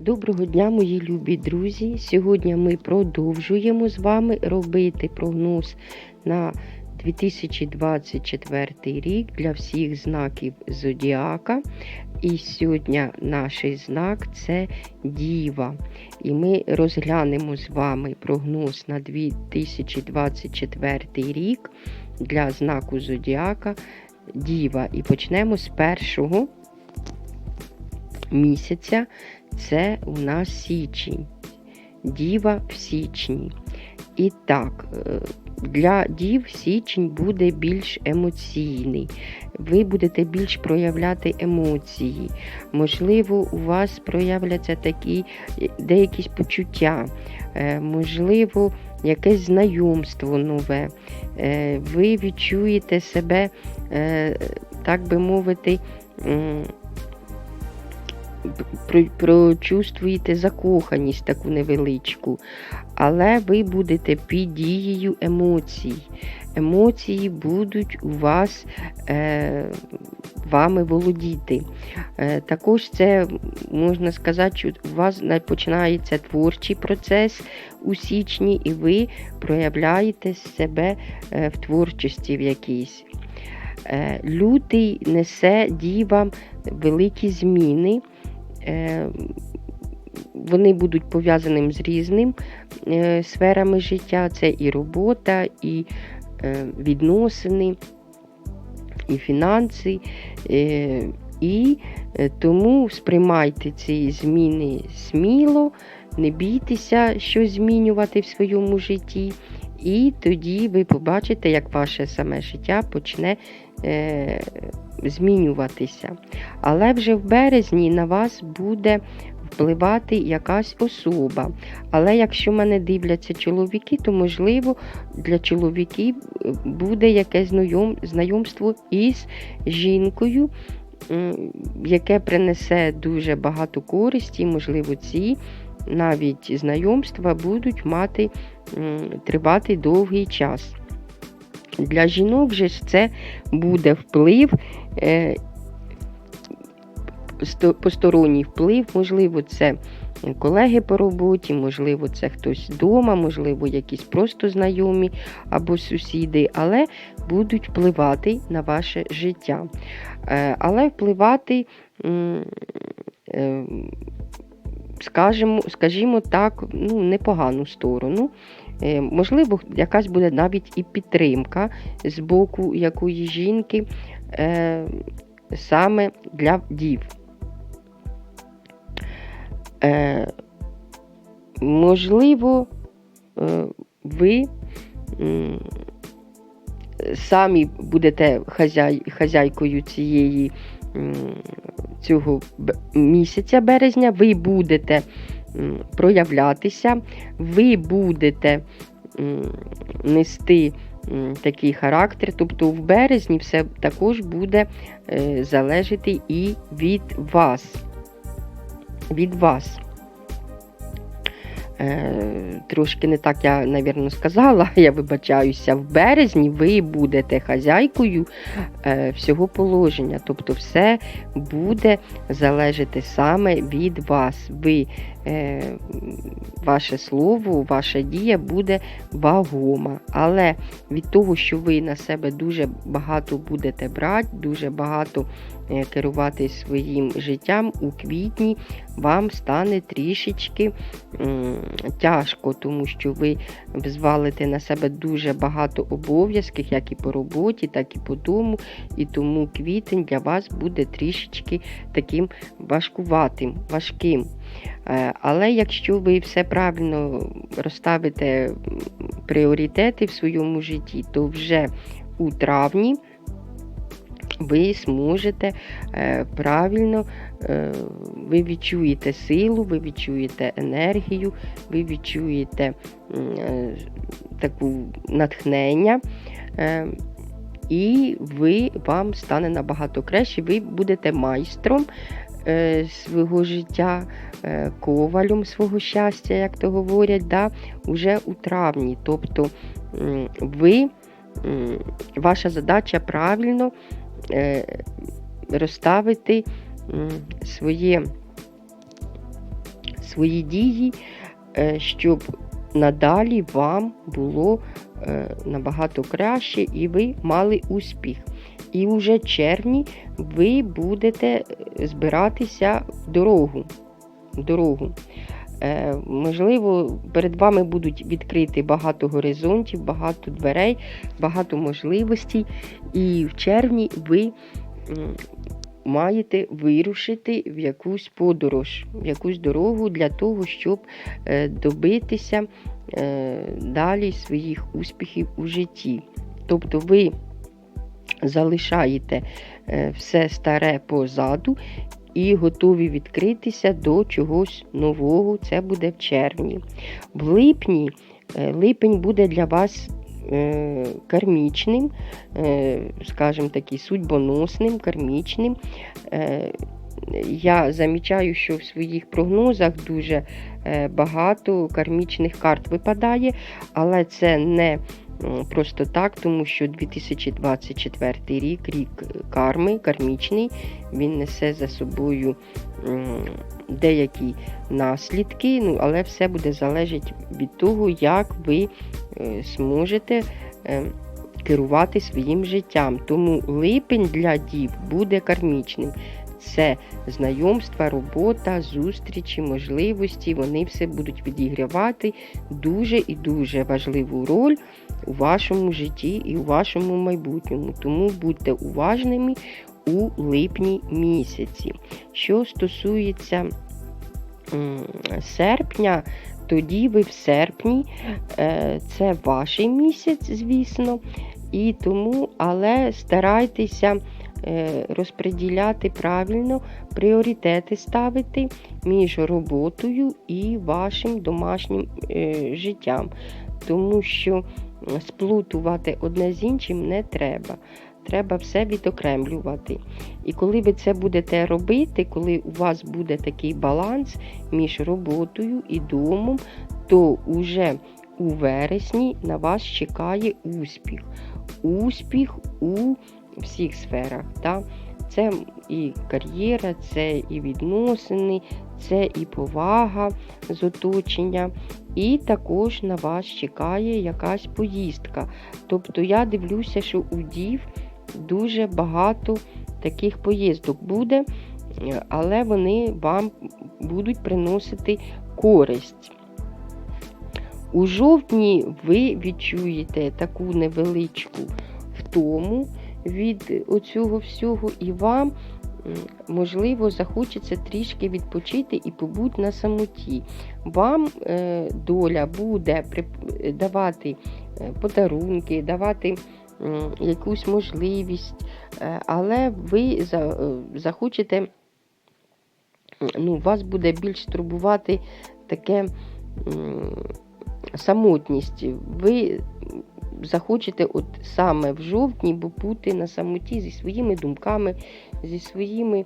Доброго дня, мої любі друзі! Сьогодні ми продовжуємо з вами робити прогноз на 2024 рік для всіх знаків Зодіака. І сьогодні наш знак це Діва. І ми розглянемо з вами прогноз на 2024 рік для знаку Зодіака Діва. І почнемо з першого місяця. Це у нас січень. Діва в січні. І так, е, для дів січень буде більш емоційний. Ви будете більш проявляти емоції. Можливо, у вас проявляться такі е, деякі почуття, е, можливо, якесь знайомство нове. Ви відчуєте себе, так би мовити, прочувствуєте закоханість таку невеличку, але ви будете під дією емоцій. Емоції будуть у вас е, вами володіти. Е, Також це можна сказати, що у вас починається творчий процес у січні, і ви проявляєте себе е, в творчості в якійсь. Е, Лютий несе дівам великі зміни. Е, вони будуть пов'язаним з різними е, сферами життя. Це і робота, і е, відносини, і фінанси. І тому сприймайте ці зміни сміло, не бійтеся щось змінювати в своєму житті. І тоді ви побачите, як ваше саме життя почне е, змінюватися. Але вже в березні на вас буде впливати якась особа. Але якщо мене дивляться чоловіки, то, можливо, для чоловіків е, буде якесь знайомство із жінкою. Яке принесе дуже багато користі, можливо, ці навіть знайомства будуть мати тривати довгий час. Для жінок же це буде вплив, е, посторонній вплив, можливо, це колеги по роботі, можливо, це хтось вдома, можливо, якісь просто знайомі або сусіди, але будуть впливати на ваше життя. Е, але впливати. Скажімо, скажімо так, ну, непогану сторону. Е, можливо, якась буде навіть і підтримка з боку якої жінки е, саме для дів. Е, Можливо, е, ви самі будете хазяй, хазяйкою цієї цього місяця березня, ви будете проявлятися, ви будете нести такий характер, тобто в березні все також буде е, залежати і від вас. Від вас. Е, трошки не так я, навірно, сказала, я вибачаюся, в березні ви будете хазяйкою е, всього положення. Тобто все буде залежати саме від вас. Ви, е, Ваше слово, ваша дія буде вагома. Але від того, що ви на себе дуже багато будете брати, дуже багато керувати своїм життям у квітні, вам стане трішечки тяжко, тому що ви звалите на себе дуже багато обов'язків, як і по роботі, так і по дому. І тому квітень для вас буде трішечки таким важкуватим, важким. Е, але якщо ви все правильно розставите пріоритети в своєму житті, то вже у травні ви зможете е, правильно, е, ви відчуєте силу, ви відчуєте енергію, ви відчуєте е, таку натхнення. І ви вам стане набагато краще, ви будете майстром свого життя, ковалем свого щастя, як то говорять, да, уже у травні. Тобто ви, ваша задача правильно Е, розставити своє свої дії, е, щоб надалі вам було е, набагато краще і ви мали успіх. І вже в червні ви будете е, збиратися в дорогу. в дорогу. Е, Можливо, перед вами будуть відкриті багато горизонтів, багато дверей, багато можливостей. І в червні ви маєте вирушити в якусь подорож, в якусь дорогу для того, щоб е, добитися е, далі своїх успіхів у житті. Тобто ви залишаєте все старе позаду і готові відкритися до чогось нового. Це буде в червні. В липні е, липень буде для вас е, кармічним, е, скажімо таки, судьбоносним, кармічним. Я замічаю, що в своїх прогнозах дуже багато кармічних карт випадає, але це не просто так, тому що 2024 рік, рік карми, кармічний, він несе за собою деякі наслідки, ну, але все буде залежати від того, як ви е, зможете е, керувати своїм життям. Тому липень для дів буде кармічним. Це знайомства, робота, зустрічі, можливості. Вони все будуть відігравати дуже і дуже важливу роль у вашому житті і у вашому майбутньому. Тому будьте уважними у липні місяці. Що стосується серпня, тоді ви в серпні, е, це ваш місяць, звісно, і тому, але старайтеся розподіляти правильно, пріоритети ставити між роботою і вашим домашнім е, життям. Тому що сплутувати одне з іншим не треба. Треба все відокремлювати. І коли ви це будете робити, коли у вас буде такий баланс між роботою і домом, то уже у вересні на вас чекає успіх. Успіх у всіх сферах. Так? Це і кар'єра, це і відносини, це і повага з оточення. І також на вас чекає якась поїздка. Тобто я дивлюся, що у дів дуже багато таких поїздок буде, але вони вам будуть приносити користь. У жовтні ви відчуєте таку невеличку втому від оцього всього, і вам, можливо, захочеться трішки відпочити і побути на самоті. Вам е, доля буде давати е, подарунки, давати якусь можливість, е, але ви захочете, ну, вас буде більш турбувати таке самотність. Ви захочете от саме в жовтні бути на самоті зі своїми думками, зі своїми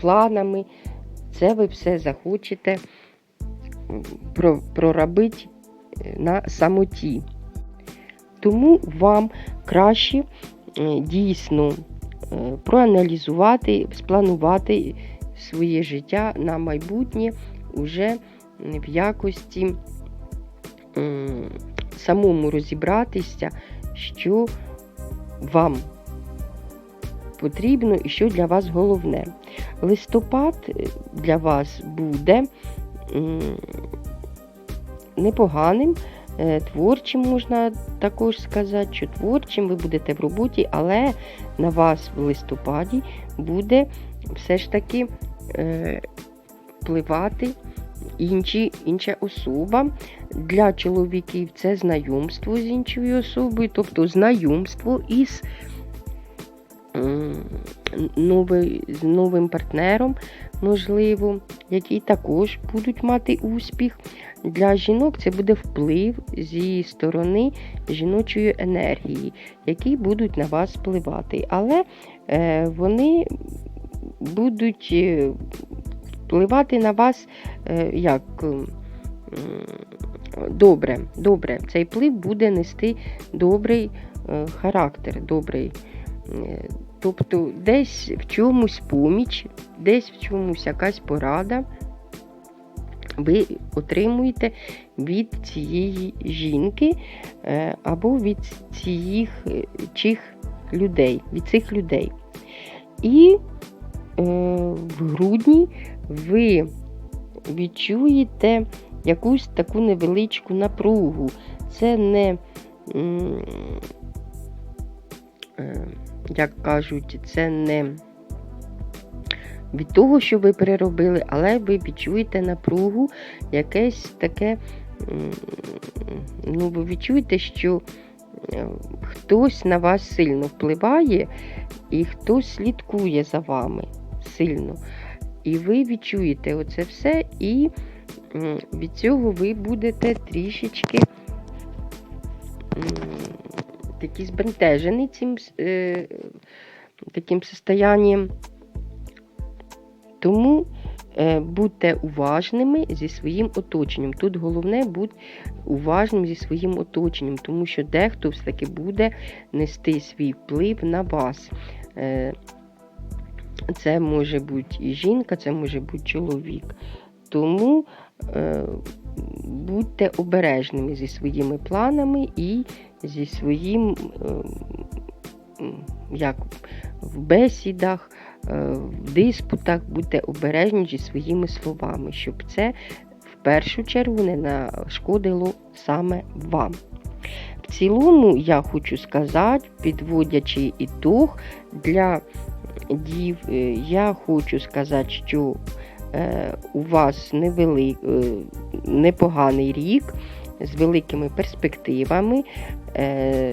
планами. Це ви все захочете проробити е, на самоті. Тому вам краще е, дійсно е, проаналізувати, спланувати своє життя на майбутнє уже в якості самому розібратися, що вам потрібно і що для вас головне. Листопад е, для вас буде непоганим, е, творчим можна також сказати, що творчим ви будете в роботі, але на вас в листопаді буде все ж таки е, впливати інші, інша особа. Для чоловіків це знайомство з іншою особою, тобто знайомство із новий, з новим партнером, можливо, які також будуть мати успіх. Для жінок це буде вплив зі сторони жіночої енергії, які будуть на вас впливати. Але е, вони будуть е, впливати на вас е, як добре. добре. Цей вплив буде нести добрий е, характер, добрий. Е, Тобто десь в чомусь поміч, десь в чомусь якась порада ви отримуєте від цієї жінки або від цих, чих людей, від цих людей. І в грудні ви відчуєте якусь таку невеличку напругу. Це не, е, як кажуть, це не від того, що ви переробили, але ви відчуєте напругу, якесь таке, ну, ви відчуєте, що е, хтось на вас сильно впливає, і хтось слідкує за вами сильно. І ви відчуєте оце все, і від цього ви будете трішечки такі збентежені цим е, таким состоянням. Тому е, будьте уважними зі своїм оточенням. Тут головне бути уважним зі своїм оточенням, тому що дехто все-таки буде нести свій вплив на вас. Це може бути і жінка, це може бути чоловік. Тому е, будьте обережними зі своїми планами і зі своїм, е, як в бесідах, е, в диспутах, будьте обережні зі своїми словами, щоб це в першу чергу не нашкодило саме вам. В цілому, я хочу сказати, підводячи ітог для дів, е, я хочу сказати, що е, у вас невели, е, непоганий рік з великими перспективами,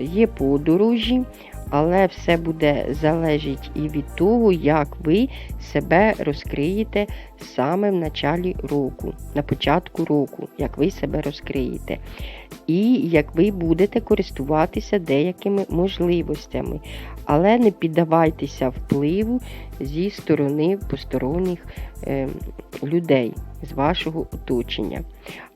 є подорожі, але все буде залежить і від того, як ви себе розкриєте саме в началі року, на початку року, як ви себе розкриєте. І як ви будете користуватися деякими можливостями, але не піддавайтеся впливу зі сторони посторонніх е, людей з вашого оточення.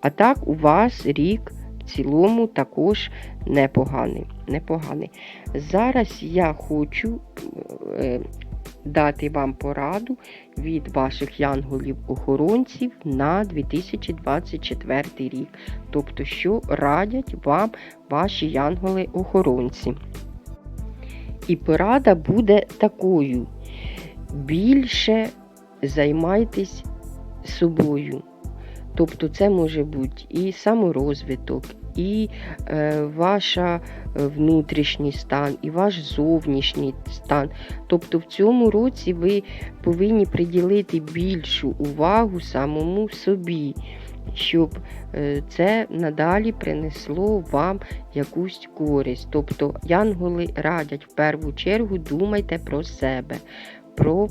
А так, у вас рік цілому також непоганий. непоганий. Зараз я хочу е, дати вам пораду від ваших янголів-охоронців на 2024 рік. Тобто, що радять вам ваші янголи-охоронці. І порада буде такою: більше займайтесь собою. Тобто це може бути і саморозвиток, і е, ваш внутрішній стан, і ваш зовнішній стан. Тобто в цьому році ви повинні приділити більшу увагу самому собі, щоб е, це надалі принесло вам якусь користь. Тобто янголи радять в першу чергу думайте про себе. Про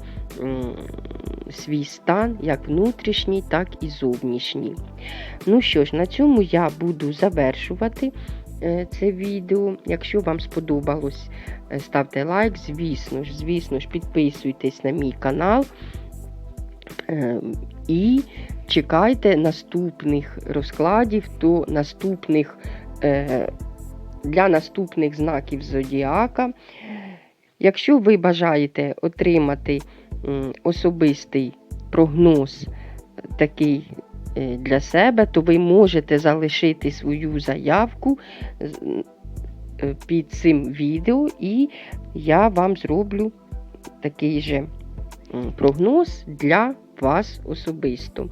свій стан, як внутрішній, так і зовнішній. Ну що ж, на цьому я буду завершувати е, це відео. Якщо вам сподобалось, е, ставте лайк, звісно ж, звісно ж, підписуйтесь на мій канал е, і чекайте наступних розкладів до наступних, для наступних знаків Зодіака. Якщо ви бажаєте отримати особистий прогноз такий е, для себе, то ви можете залишити свою заявку е, під цим відео, і я вам зроблю такий же прогноз для вас особисто,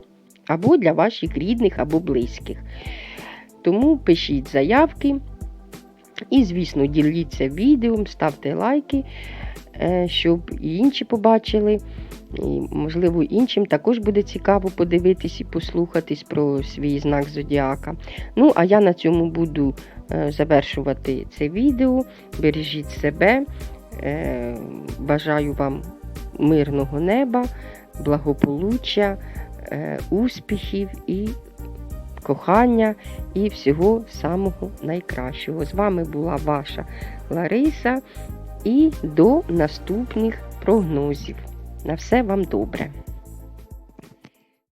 або для ваших рідних, або близьких. Тому пишіть заявки. І, звісно, діліться відео, ставте лайки. Е, щоб і інші побачили. І, Можливо, іншим також буде цікаво подивитись і послухатись про свій знак Зодіака. Ну, а я на цьому буду е, завершувати це відео. Бережіть себе. Е, бажаю вам мирного неба, благополуччя, успіхів і кохання і всього самого найкращого. З вами була ваша Лариса і до наступних прогнозів. На все вам добре!